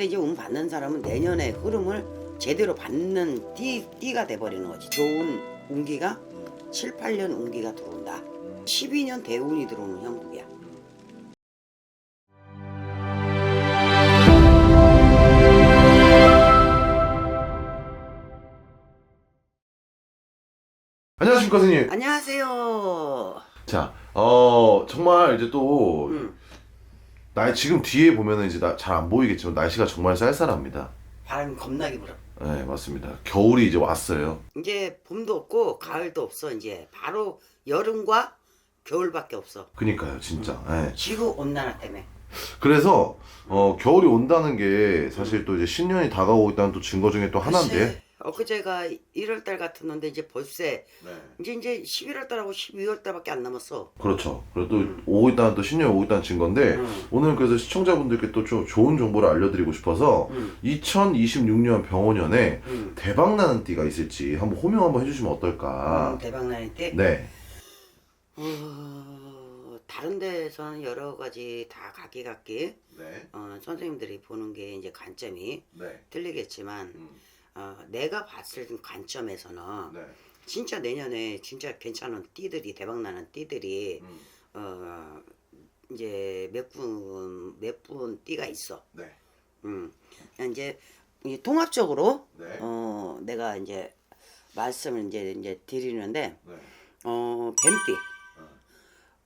근데 이제 운 받는 사람은 내년에 흐름을 제대로 받는 띠, 띠가 돼버리는 거지. 좋은 운기가 7, 8년 운기가 들어온다. 12년 대운이 들어오는 형국이야. 안녕하십니까 선생님. 안녕하세요. 자, 어 정말 이제 또 음, 나 지금 뒤에 보면은 이제 잘 안 보이겠지만 날씨가 정말 쌀쌀합니다. 바람이 겁나게 불어. 네, 맞습니다. 겨울이 이제 왔어요. 이제 봄도 없고 가을도 없어. 이제 바로 여름과 겨울밖에 없어. 그니까요, 진짜. 네. 지구 온난화 때문에. 그래서 어 겨울이 온다는 게 사실 또 이제 신년이 다가오고 있다는 또 증거 중에 또 하나인데. 글쎄, 엊그제가 1월달 같았는데 이제 벌써 네. 이제 이제 11월달하고 12월달밖에 안 남았어. 그렇죠. 또 오고 있다는 또 신년이 오고 있다는 증거인데 음. 오늘 그래서 시청자분들께 또 좀 좋은 정보를 알려드리고 싶어서 음. 2026년 병원년에 음. 대박 나는 띠가 있을지 한번 호명 한번 해주시면 어떨까. 음, 대박 나는 때 네. 어, 다른 데서는 여러 가지 다 각기각기 네. 어, 선생님들이 보는 게 이제 관점이 네. 틀리겠지만 음. 어, 내가 봤을 관점에서는 네. 진짜 내년에 진짜 괜찮은 띠들이 대박 나는 띠들이 음. 어, 이제 몇분몇 분 띠가 있어. 네. 음. 이제 이 통합적으로 네. 어, 내가 이제 말씀을 이제 이제 드리는데 네. 어, 뱀띠.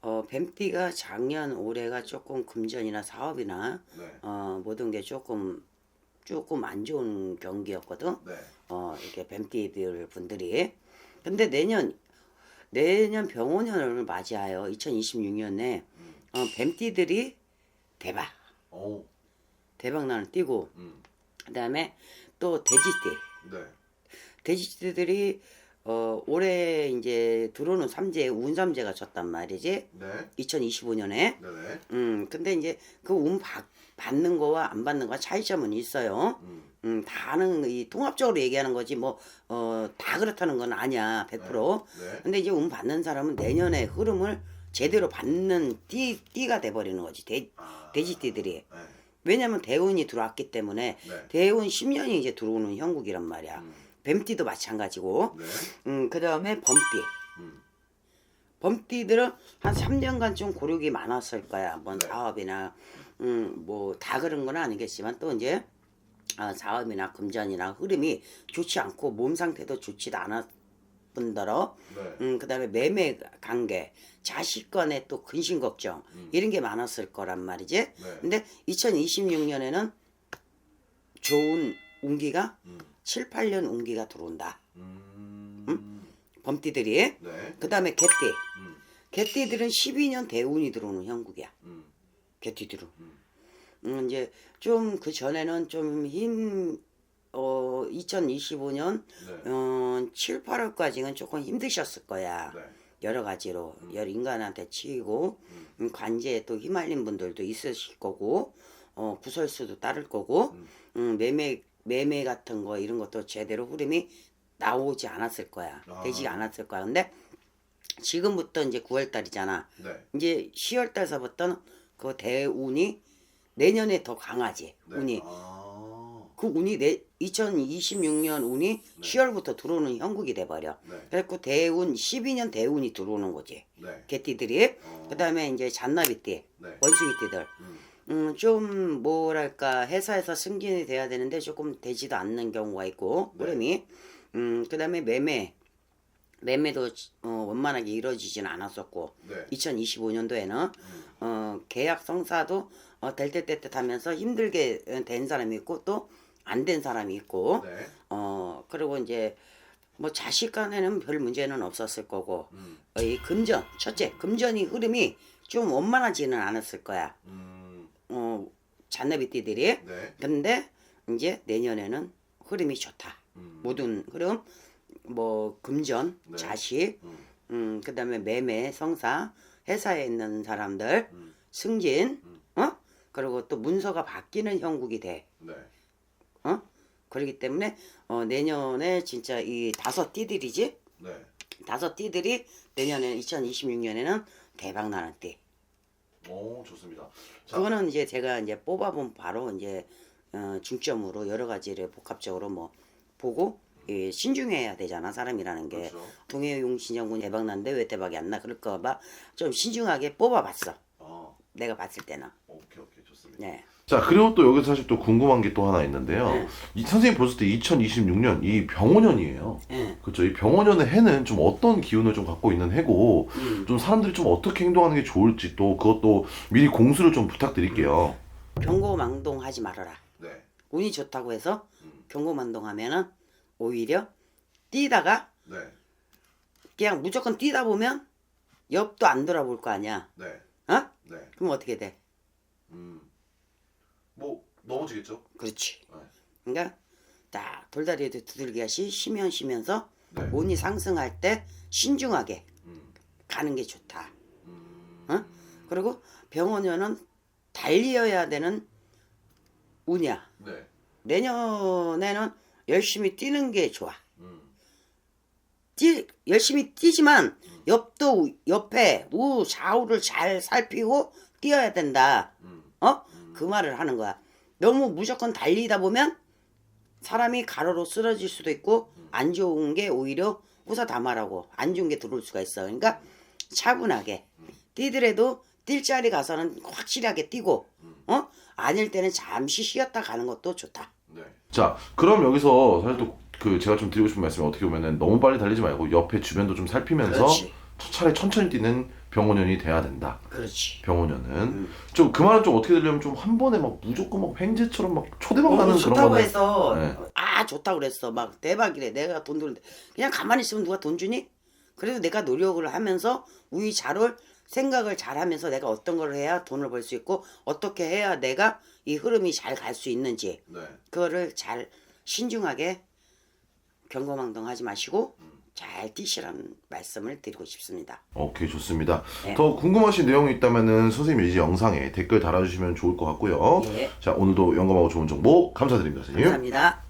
어, 뱀띠가 작년 올해가 조금 금전이나 사업이나 네. 어, 모든 게 조금 조금 안 좋은 경기였거든. 네. 어, 이렇게 뱀띠들 분들이. 근데 내년 내년 병원년을 맞이하여 2026년에 어, 뱀띠들이 대박 오. 대박 나는 띠고 음. 그다음에 또 돼지띠 네. 돼지띠들이 어, 올해 이제 들어오는 삼재 운삼재가 졌단 말이지. 네. 2025년에. 네네. 음, 근데 이제 그 운 받는 거와 안 받는 거와 차이점은 있어요. 음. 음, 다는 이 통합적으로 얘기하는 거지 뭐, 어, 다 그렇다는 건 아니야. 100%. 네. 근데 이제 운 받는 사람은 내년에 흐름을 제대로 받는 띠, 띠가 돼 버리는 거지. 돼, 아. 돼지띠들이. 네. 왜냐면 대운이 들어왔기 때문에 네. 대운 10년이 이제 들어오는 형국이란 말이야. 음. 뱀띠도 마찬가지고. 네. 음, 그 다음에 범띠. 음. 범띠들은 한 3년간 좀 고력이 많았을 거야. 뭔 네. 사업이나, 음, 뭐, 다 그런 건 아니겠지만 또 이제, 아, 사업이나 금전이나 흐름이 좋지 않고 몸 상태도 좋지도 않았 뿐더러, 네. 음, 그 다음에 매매 관계, 자식 간의 또 근심 걱정, 음. 이런 게 많았을 거란 말이지. 네. 근데 2026년에는 좋은 운기가 음. 7, 8년 운기가 들어온다. 음. 범띠들이. 네. 그 다음에 개띠. 음. 개띠들은 12년 대운이 들어오는 형국이야. 음. 개띠들은. 음. 음, 이제 좀 그 전에는 좀 힘, 어, 2025년, 네. 어, 7, 8월까지는 조금 힘드셨을 거야. 네. 여러 가지로. 여러 인간한테 치이고, 음, 관제에 또 휘말린 분들도 있으실 거고, 어, 구설수도 따를 거고, 음. 음, 매매, 매매 같은 거 이런 것도 제대로 흐름이 나오지 않았을 거야. 아. 되지 않았을 거야. 근데 지금부터 이제 9월 달이잖아. 네. 이제 10월 달서부터는 그 대운이 내년에 더 강하지. 네. 운이. 아. 그 운이 내 2026년 운이 10월부터 들어오는 형국이 돼 버려. 네. 그래갖고 대운 12년 대운이 들어오는 거지. 네. 개띠들이. 어. 그다음에 이제 잔나비띠, 네. 원숭이띠들. 음. 음, 좀 뭐랄까 회사에서 승진이 돼야 되는데 조금 되지도 않는 경우가 있고 네. 흐름이. 음, 그다음에 매매. 매매도 어, 원만하게 이루어지지는 않았었고 네. 2025년도에는 음. 어, 계약 성사도 어, 될 때 때 때 하면서 힘들게 된 사람이 있고 또 안 된 사람이 있고 네. 어 그리고 이제 뭐 자식 간에는 별 문제는 없었을 거고 음. 어, 이 금전 첫째 금전이 흐름이 좀 원만하지는 않았을 거야 음. 어 잔나비띠들이 네. 근데 이제 내년에는 흐름이 좋다 음. 모든 흐름 뭐 금전 네. 자식 음. 음 그다음에 매매 성사 회사에 있는 사람들 음. 승진, 음. 어? 그리고 또 문서가 바뀌는 형국이 돼. 네. 어? 그렇기 때문에 어, 내년에 진짜 이 다섯 띠들이지. 네. 다섯 띠들이 내년에 2026년에는 대박 나는 띠. 오, 좋습니다. 자, 그거는 이제 제가 이제 뽑아본 바로 이제 어, 중점으로 여러 가지를 복합적으로 뭐 보고 예, 신중해야 되잖아 사람이라는 게 그렇죠. 동해용 신정군 대박 난데 왜 대박이 안 나 그럴까봐 좀 신중하게 뽑아봤어 아, 내가 봤을 때는 오케이 오케이 좋습니다. 네. 자 그리고 또 여기서 사실 또 궁금한 게 또 하나 있는데요. 네. 이 선생님 보실 때 2026년 이 병원년이에요. 예. 그렇죠. 이 병원년의 해는 좀 어떤 기운을 좀 갖고 있는 해고 음. 좀 사람들이 좀 어떻게 행동하는 게 좋을지 또 그것도 미리 공수를 좀 부탁드릴게요. 경고망동하지 말아라 네. 운이 좋다고 해서 음. 경고망동하면은 오히려 뛰다가 네. 그냥 무조건 뛰다 보면 옆도 안 돌아볼 거 아니야 네. 어? 네. 그럼 어떻게 돼 음. 뭐 넘어지겠죠? 그렇지 네. 그러니까 딱 돌다리에도 두들기 하시 쉬면 쉬면서 네. 운이 상승할 때 신중하게 음. 가는 게 좋다. 음. 어? 그리고 병원에는 달리어야 되는 운이야. 네. 내년에는 열심히 뛰는 게 좋아. 음. 뛰, 열심히 뛰지만 옆도 옆에 우 좌우를 잘 살피고 뛰어야 된다. 음. 어? 그 말을 하는 거야. 너무 무조건 달리다 보면 사람이 가로로 쓰러질 수도 있고 안 좋은 게 오히려 호사다마라고 안 좋은 게 들어올 수가 있어. 그러니까 차분하게 뛰더라도 뛸 자리 가서는 확실하게 뛰고 어? 아닐 때는 잠시 쉬었다 가는 것도 좋다. 네. 자, 그럼 여기서 사실 또 그 제가 좀 드리고 싶은 말씀이 어떻게 보면은 너무 빨리 달리지 말고 옆에 주변도 좀 살피면서 그렇지. 차라리 천천히 뛰는 병원년이 돼야 된다. 그렇지. 병원년은 음. 좀그 말은 좀 어떻게 들려면 좀 한 번에 막 무조건 막 횡재처럼 막 초대박 나는 어, 그런 좋다고 거는 해서 네. 아 좋다고 그랬어 막 대박이래 내가 돈 들는데 그냥 가만히 있으면 누가 돈 주니? 그래도 내가 노력을 하면서 우위 자를 생각을 잘 하면서 내가 어떤 걸 해야 돈을 벌 수 있고 어떻게 해야 내가 이 흐름이 잘 갈 수 있는지 네. 그거를 잘 신중하게 경거망동하지 마시고 잘 뛰시라는 말씀을 드리고 싶습니다. 오케이 좋습니다. 네. 더 궁금하신 내용이 있다면은 선생님 이제 영상에 댓글 달아주시면 좋을 것 같고요. 예. 자 오늘도 영감하고 좋은 정보 감사드립니다, 선생님. 감사합니다.